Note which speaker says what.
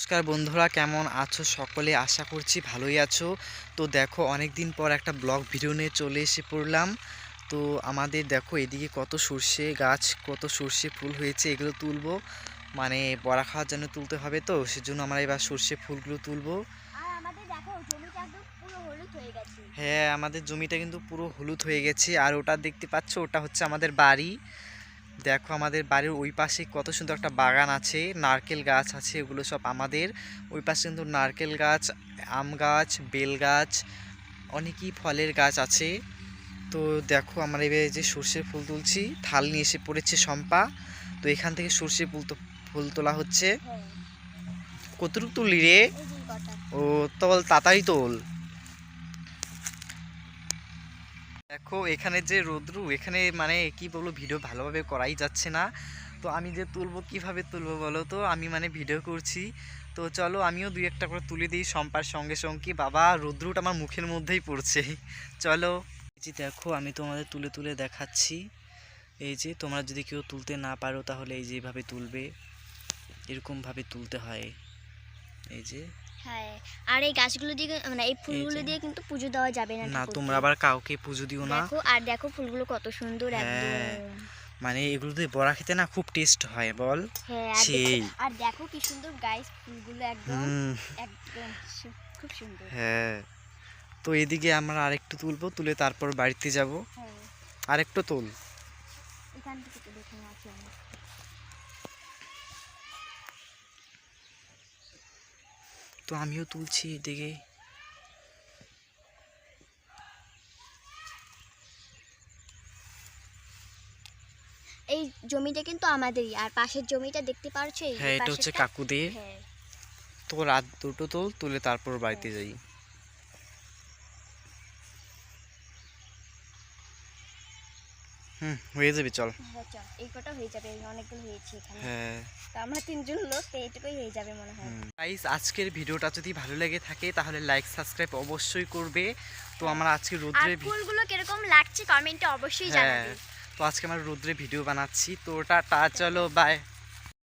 Speaker 1: নমস্কার বন্ধুরা কেমন আছো সকলে? আশা করছি ভালোই আছো। তো দেখো অনেক দিন পর একটা ব্লগ ভিডিও নিয়ে চলে এসে পড়লাম। তো আমাদের দেখো এদিকে কত সর্ষে গাছ কত সর্ষে ফুল হয়েছে এগুলো তুলবো। মানে বড়া খাওয়ার জন্য তুলতে হবে তো সেজন্য আমরা এবার সর্ষে ফুলগুলো তুলবো।
Speaker 2: হ্যাঁ
Speaker 1: আমাদের জমিটা কিন্তু পুরো হলুদ হয়ে গেছে আর ওটা দেখতে পাচ্ছ ওটা হচ্ছে আমাদের বাড়ি। দেখো আমাদের বাড়ির ওই পাশে কত সুন্দর একটা বাগান আছে নারকেল গাছ আছে ওগুলো সব আমাদের। ওই পাশে কিন্তু নারকেল গাছ আম গাছ বেল গাছ অনেকই ফলের গাছ আছে। তো দেখো আমরা এবার যে সর্ষের ফুল তুলছি থাল নিয়ে এসে পড়েছে শম্পা। তো এখান থেকে সর্ষে ফুল তো ফুল তোলা হচ্ছে। কতটুকু তুললি রে? ও তোল তাড়াতাড়ি তোল। দেখো, এখানে যে রোদ্রু, এখানে মানে কি বলব ভিডিও ভালোভাবে করাই যাচ্ছে না। তো আমি যে তুলবো, কীভাবে তুলবো বলো তো? আমি মানে ভিডিও করছি। তো চলো, আমিও দুই একটা করে তুলে দিই সম্পার সঙ্গে সঙ্গে। বাবা, রোদ্রুটা আমার মুখের মধ্যেই পড়ছে। চলো, এই যে দেখো, আমি তোমাদের তুলে তুলে দেখাচ্ছি। এই যে, তোমরা যদি কেউ তুলতে না পারো, তাহলে এই যে এইভাবে তুলবে। এরকমভাবে তুলতে হয়। এই যে
Speaker 2: হ্যাঁ আর এই গাছগুলো দিয়ে মানে এই ফুলগুলো দিয়ে কিন্তু পুজো দেওয়া যাবে না
Speaker 1: না তোমরা আবার কাউকে পুজো দিও না।
Speaker 2: দেখো আর দেখো ফুলগুলো কত সুন্দর
Speaker 1: হ্যাঁ,
Speaker 2: একদম।
Speaker 1: মানে এগুলো দিয়ে বড়া খেতে না খুব টেস্ট হয় বল?
Speaker 2: হ্যাঁ আর দেখো-
Speaker 1: সেই।
Speaker 2: আর দেখো কি সুন্দর গাইস ফুলগুলো একদম একদম খুব সুন্দর।
Speaker 1: হ্যাঁ তো এদিকে আমরা আরেকটু তুলবো তুলে তারপর বাড়িতে যাব। আরেকটু তুল।
Speaker 2: এখান থেকে তো দেখে আছি আমি
Speaker 1: তো আমিও তুলছি এদিকে।
Speaker 2: এই জমিটা কিন্তু আমাদেরই আর পাশের জমিটা দেখতে পারছ
Speaker 1: হ্যাঁ এটা হচ্ছে কাকুদের।
Speaker 2: হ্যাঁ।
Speaker 1: তো রাত দুটো তো তুলে তারপর বাড়িতে যাই। হুম হয়ে যাবে চল।
Speaker 2: হ্যাঁ চল। এই কটা হয়ে যাবে অনেকগুলো হয়েছে এখানে।
Speaker 1: হ্যাঁ।
Speaker 2: তো আমরা তিনজন লোক তো এইটুকুই হয়ে যাবে মনে হয়।
Speaker 1: গাইস আজকের ভিডিওটা যদি ভালো লেগে থাকে তাহলে লাইক সাবস্ক্রাইব অবশ্যই করবে। তো আমার আজকে রোদ্রে
Speaker 2: ফুলগুলো কীরকম লাগছে কমেন্টে অবশ্যই
Speaker 1: হ্যাঁ।
Speaker 2: জানাবে।
Speaker 1: তো আজকে আমরা রোদ্রে ভিডিও বানাচ্ছি। তো টাটা চলো বাই